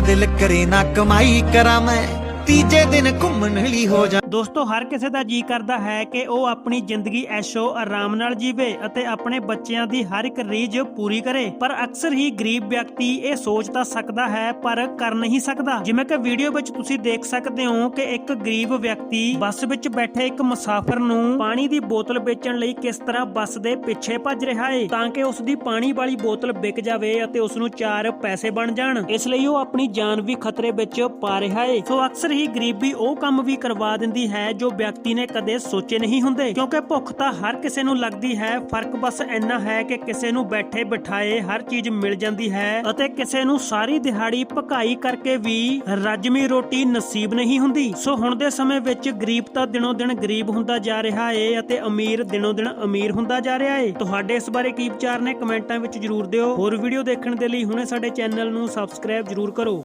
ਦਿਲ ਕਰੇ ਨਾ ਕਮਾਈ ਕਰਾਂ ਮੈਂ। ਤੀਜੇ ਦਿਨ ਘੁੰਮਣ ਲਈ ਹੋ ਜਾ ਦੋਸਤੋ, ਹਰ ਕਿਸੇ ਦਾ ਜੀ ਕਰਦਾ ਹੈ ਕਿ ਉਹ ਆਪਣੀ ਜ਼ਿੰਦਗੀ ਐਸ਼ੋ ਆਰਾਮ ਨਾਲ ਜੀਵੇ ਅਤੇ ਆਪਣੇ ਬੱਚਿਆਂ ਦੀ ਹਰ ਇੱਕ ਰੀਝ ਪੂਰੀ ਕਰੇ। ਪਰ ਅਕਸਰ ਹੀ ਗਰੀਬ ਵਿਅਕਤੀ ਇਹ ਸੋਚ ਤਾਂ ਸਕਦਾ ਹੈ, ਪਰ ਕਰ ਨਹੀਂ ਸਕਦਾ। ਜਿਵੇਂ ਕਿ ਵੀਡੀਓ ਵਿੱਚ ਤੁਸੀਂ ਦੇਖ ਸਕਦੇ ਹੋ ਕਿ ਇੱਕ ਗਰੀਬ ਵਿਅਕਤੀ ਬੱਸ ਵਿੱਚ ਬੈਠੇ ਇੱਕ ਮੁਸਾਫਰ ਨੂੰ ਪਾਣੀ ਦੀ ਬੋਤਲ ਵੇਚਣ ਲਈ ਕਿਸ ਤਰ੍ਹਾਂ ਬੱਸ ਦੇ ਪਿੱਛੇ ਭੱਜ ਰਿਹਾ ਹੈ ਤਾਂ ਕਿ ਉਸ ਦੀ ਪਾਣੀ ਵਾਲੀ ਬੋਤਲ ਵਿਕ ਜਾਵੇ ਅਤੇ ਉਸ ਨੂੰ ਚਾਰ ਪੈਸੇ ਬਣ ਜਾਣ। ਇਸ ਲਈ ਉਹ ਆਪਣੀ ਜਾਨ ਵੀ ਖਤਰੇ ਵਿੱਚ ਪਾ ਰਿਹਾ ਹੈ ਸੋ ਅਕਸਰ ਹੀ ਗਰੀਬੀ ਉਹ ਕੰਮ ਵੀ ਕਰਵਾ ਦਿੰਦੀ ਹੈ ਜੋ ਵਿਅਕਤੀ ਨੇ ਕਦੇ ਸੋਚੇ ਨਹੀਂ ਹੁੰਦੇ। ਕਿਉਂਕਿ ਭੁੱਖ ਤਾਂ ਹਰ ਕਿਸੇ ਨੂੰ ਲੱਗਦੀ ਹੈ, ਫ਼ਰਕ ਬਸ ਇੰਨਾ ਹੈ ਕਿ ਕਿਸੇ ਨੂੰ ਬੈਠੇ ਬਿਠਾਏ ਹਰ ਚੀਜ਼ ਮਿਲ ਜਾਂਦੀ ਹੈ ਅਤੇ ਕਿਸੇ ਨੂੰ ਸਾਰੀ ਦਿਹਾੜੀ ਭਕਾਈ ਕਰਕੇ ਵੀ ਰਜਮੀ ਰੋਟੀ ਨਸੀਬ ਨਹੀਂ ਹੁੰਦੀ। ਸੋ ਹੁਣ ਦੇ ਸਮੇਂ ਵਿੱਚ ਗਰੀਬ ਤਾਂ ਦਿਨੋਂ ਦਿਨ ਗਰੀਬ ਹੁੰਦਾ ਜਾ ਰਿਹਾ ਏ ਅਤੇ ਅਮੀਰ ਦਿਨੋਂ ਦਿਨ ਅਮੀਰ ਹੁੰਦਾ ਜਾ ਰਿਹਾ ਏ। ਤੁਹਾਡੇ ਇਸ ਬਾਰੇ ਕੀ ਵਿਚਾਰ ਨੇ ਕਮੈਂਟਾਂ ਵਿੱਚ ਜਰੂਰ ਦਿਓ। ਹੋਰ ਵੀਡੀਓ ਦੇਖਣ ਦੇ ਲਈ ਹੁਣੇ ਸਾਡੇ ਚੈਨਲ ਨੂੰ ਸਬਸਕ੍ਰਾਈਬ ਜਰੂਰ ਕਰੋ।